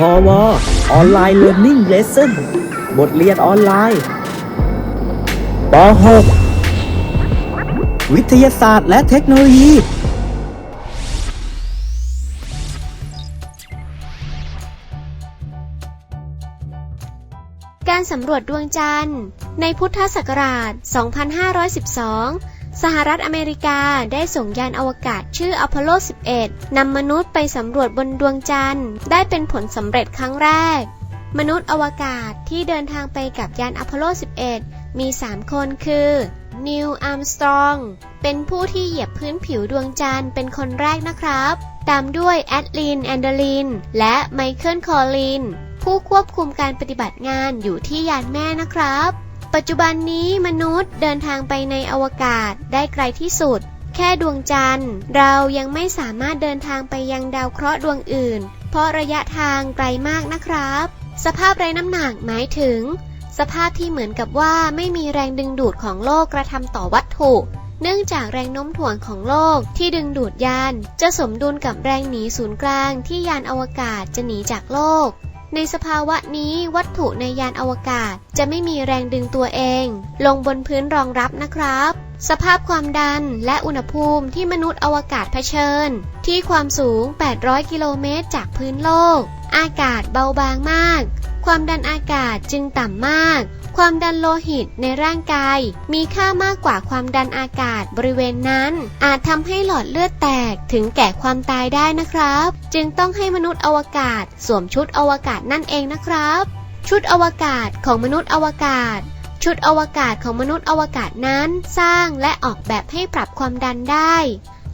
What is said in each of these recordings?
พอวออนไลน์เรียน i ิ g เลส s o n บทเรียนออนไลน์ป .6 วิทยาศาสตร์และเทคโนโลยี การสำรวจดวงจันทร์ ในพุทธศักราช 2512 สหรัฐอเมริกาได้ส่งยานอวกาศชื่ออพอลโล 11 นำมนุษย์ไปสำรวจบนดวงจันทร์ ได้เป็นผลสำเร็จครั้งแรก มนุษย์อวกาศที่เดินทางไปกับยานอพอลโล 11 มี 3 คนคือนิวอาร์มสตรองเป็นผู้ที่เหยียบพื้นผิวดวงจันทร์เป็นคนแรกนะครับ ตามด้วยแอดลินแอนเดอลิน และไมเคิลคอลิน ผู้ควบคุมการปฏิบัติงานอยู่ที่ยานแม่นะครับ ปัจจุบันนี้มนุษย์เดินทางไปในอวกาศได้ไกลที่สุด แค่ดวงจันทร์ เรายังไม่สามารถเดินทางไปยังดาวเคราะห์ดวงอื่น เพราะระยะทางไกลมากนะครับ สภาพไร้น้ำหนักหมายถึง สภาพที่เหมือนกับว่าไม่มีแรงดึงดูดของโลกกระทำต่อวัตถุ เนื่องจากแรงโน้มถ่วงของโลกที่ดึงดูดยาน จะสมดุลกับแรงหนีศูนย์กลางที่ยานอวกาศจะหนีจากโลก ในสภาวะนี้วัตถุในยานอวกาศจะไม่มีแรงดึงตัวเอง ลงบนพื้นรองรับนะครับ สภาพความดันและอุณหภูมิที่มนุษย์อวกาศเผชิญ ที่ความสูง 800 กิโลเมตรจากพื้นโลก อากาศเบาบางมาก ความดันอากาศจึงต่ำมาก ความดันโลหิตในร่างกาย มีค่ามากกว่าความดันอากาศบริเวณนั้น อาจทำให้หลอดเลือดแตกถึงแก่ความตายได้นะครับ จึงต้องให้มนุษย์อวกาศสวมชุดอวกาศนั่นเองนะครับ ชุดอวกาศของมนุษย์อวกาศชุดอวกาศของมนุษย์อวกาศนั้น สร้างและออกแบบให้ปรับความดันได้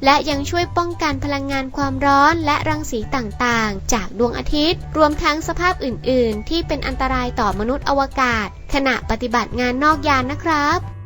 และยังช่วยป้องกันพลังงานความร้อนและรังสีต่างๆ จากดวงอาทิตย์ รวมทั้งสภาพอื่น ๆ ที่เป็นอันตรายต่อมนุษย์อวกาศ ขณะปฏิบัติงานนอกยานนะครับ